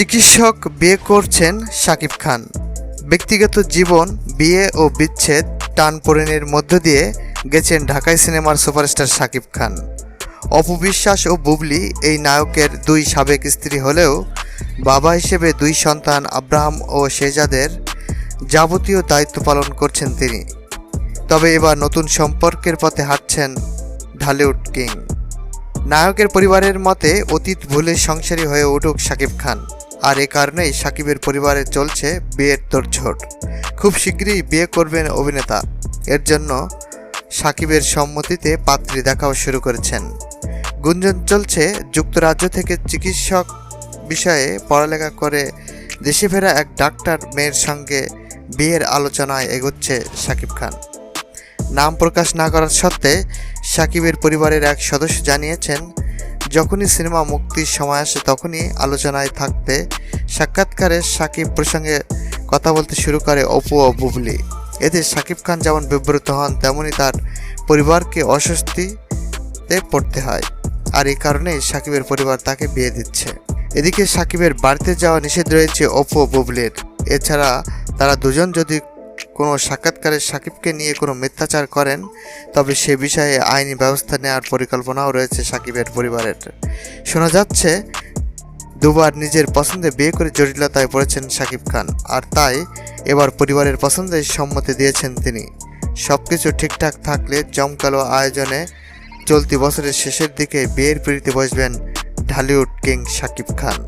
চিকিৎসক বিয়ে করছেন শাকিব খান। ব্যক্তিগত জীবন, বিয়ে ও বিচ্ছেদ টান পরিণের মধ্য দিয়ে গেছেন ঢাকাই সিনেমার সুপারস্টার শাকিব খান। অপবিশ্বাস ও বুবলি এই নায়কের দুই সাবেক স্ত্রী হলেও বাবা হিসেবে দুই সন্তান আব্রাহাম ও শেজাদের যাবতীয় দায়িত্ব পালন করছেন তিনি। তবে এবার নতুন সম্পর্কের পথে হাঁটছেন ঢালিউড কিং। নায়কের পরিবারের মতে অতীত ভুলে সংসারী হয়ে উঠুক শাকিব খান। আর এ কারণেই সাকিবের পরিবারে চলছে বিয়ের তোড়ঝোড় খুব শীঘ্রই বিয়ে করবেন অভিনেতা। এর জন্য সাকিবের সম্মতিতে পাত্রী দেখাও শুরু করেছেন। গুঞ্জন চলছে, যুক্তরাজ্য থেকে চিকিৎসক বিষয়ে পড়ালেখা করে দেশে ফেরা এক ডাক্তার মেয়ের সঙ্গে বিয়ের আলোচনায় এগোচ্ছে সাকিব খান। নাম প্রকাশ না করার সত্ত্বে সাকিবের পরিবারের এক সদস্য জানিয়েছেন যখনই সিনেমা মুক্তির সময় আসে, তখনই আলোচনায় থাকতে সাক্ষাৎকারে সাকিব প্রসঙ্গে কথা বলতে শুরু করে অপু ও বুবলি। এতে সাকিব খান যেমন বিব্রত হন তেমনই তার পরিবারকে অস্বস্তিতে পড়তে হয়। আর এই কারণেই সাকিবের পরিবার তাকে বিয়ে দিচ্ছে। এদিকে সাকিবের বাড়িতে যাওয়া নিষেধ রয়েছে অপু ও বুবলির। এছাড়া তারা দুজন যদি কোনো সাক্ষাৎকারে সাকিবকে নিয়ে কোনো মিথ্যাচার করেন, তবে সে বিষয়ে আইনি ব্যবস্থা নেওয়ার পরিকল্পনাও রয়েছে সাকিবের পরিবারের। শোনা যাচ্ছে, দুবার নিজের পছন্দে বিয়ে করে জটিলতায় পড়েছেন সাকিব খান, আর তাই এবার পরিবারের পছন্দে সম্মতি দিয়েছেন তিনি। সব কিছু ঠিকঠাক থাকলে জমকালো আয়োজনে চলতি বছরের শেষের দিকে বিয়ের পিড়িতে বসবেন ঢালিউড কিং সাকিব খান।